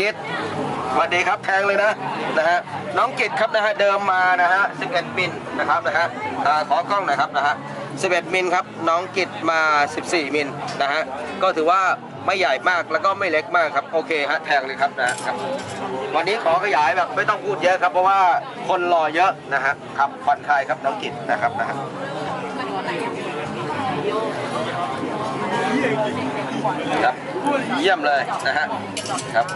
กิจสวัสดีครับแทงเลยนะนะฮะน้องกิจครับนะฮะเดิมมานะฮะ 11 มิลนะครับนะฮะอ่าขอกล้องหน่อยครับนะฮะ 11 มิลครับน้องกิจมา 14 มิลนะฮะก็ถือว่าไม่ใหญ่มากแล้วก็ไม่เล็กมากครับโอเคฮะแทงเลยครับนะฮะครับ วันนี้ขอขยายแบบไม่ต้องพูดเยอะครับ เพราะว่าคนรอเยอะนะฮะครับผ่อนคลายครับน้องกิจนะครับนะฮะครับ เยี่ยมเลยนะฮะครับ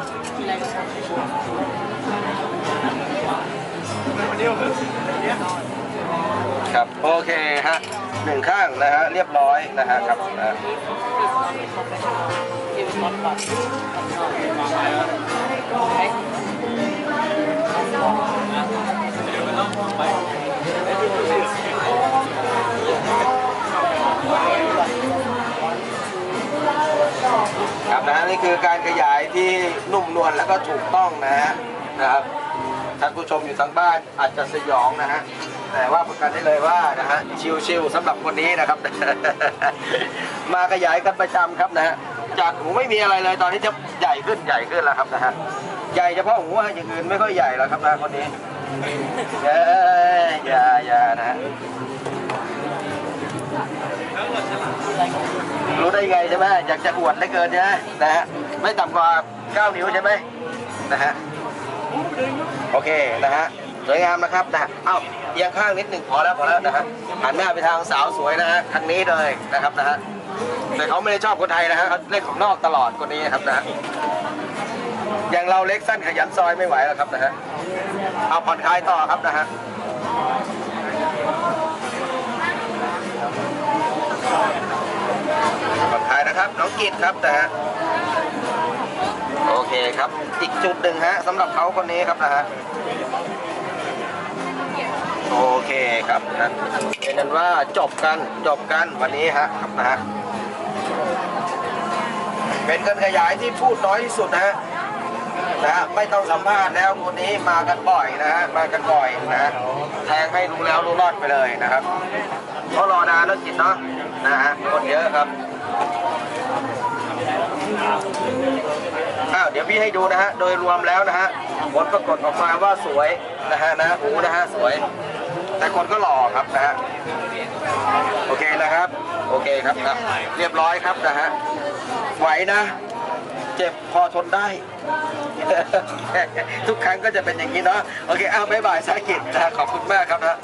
ครับโอเคฮะหนึ่งข้างนะฮะเรียบร้อยนะฮะครับนะ นี่คือการขยายที่นุ่มนวลแล้วก็ถูกต้องนะฮะนะครับท่านผู้ชมอยู่ทางบ้านอาจจะสยองนะฮะแต่ว่าประกันได้เลยว่านะฮะชิลๆสำหรับคนนี้นะครับ มาขยายกันประจำครับนะฮะจากหูไม่มีอะไรเลยตอนนี้จะใหญ่ขึ้นใหญ่ขึ้นแล้วครับนะฮะใหญ่เฉพาะหูอย่างอื่นไม่ค่อยใหญ่แล้วครับนะคนนี้เอ้ยอย่าอย่านะฮะ ได้ไงใช่ไหมอยากจะอวดได้เกินใช่ไหมนะฮะไม่ต่ำกว่า 9 นิ้วใช่ไหมนะฮะโอเคนะฮะสวยงามนะครับนะเอ้าเอียงข้างนิดหนึ่งพอแล้วพอแล้วนะฮะหันหน้าไปทางสาวสวยนะฮะทางนี้เลยนะครับนะฮะแต่เขาไม่ได้ชอบคนไทยนะฮะเขาเล่นของนอกตลอดคนนี้ครับนะฮะอย่างเราเล็กสั้นขยันซอยไม่ไหวแล้วครับนะฮะเอาผ่อนคลายต่อครับนะฮะ ผ่อนคลาย กิตครับนะฮะโอเคครับ อีกจุดหนึ่งฮะสำหรับเขาคนนี้ครับนะฮะโอเคครับนะเป็นนั้นว่าจบกันจบกันวันนี้ฮะครับนะฮะเป็นการขยายที่พูดน้อยที่สุดนะฮะนะฮะไม่ต้องสัมภาษณ์แล้วคนนี้มากันบ่อยนะฮะมากันบ่อยนะฮะแทงให้รู้แล้วรู้รอดไปเลยนะครับเพราะรอนานแล้วกินเนาะนะฮะคนเยอะครับ อ้าวเดี๋ยวพี่ให้ดูนะฮะ โดยรวมแล้วนะฮะผลปรากฏออกมาว่าสวยนะฮะนะหูนะฮะสวย แต่คนก็หล่อครับนะฮะ โอเคนะครับ โอเคครับครับ เรียบร้อยครับนะฮะ ไหวนะ เจ็บพอทนได้ ทุกครั้งก็จะเป็นอย่างนี้เนาะ โอเค อ้าวบ๊ายบายสายกิจนะฮะขอบคุณมากครับนะ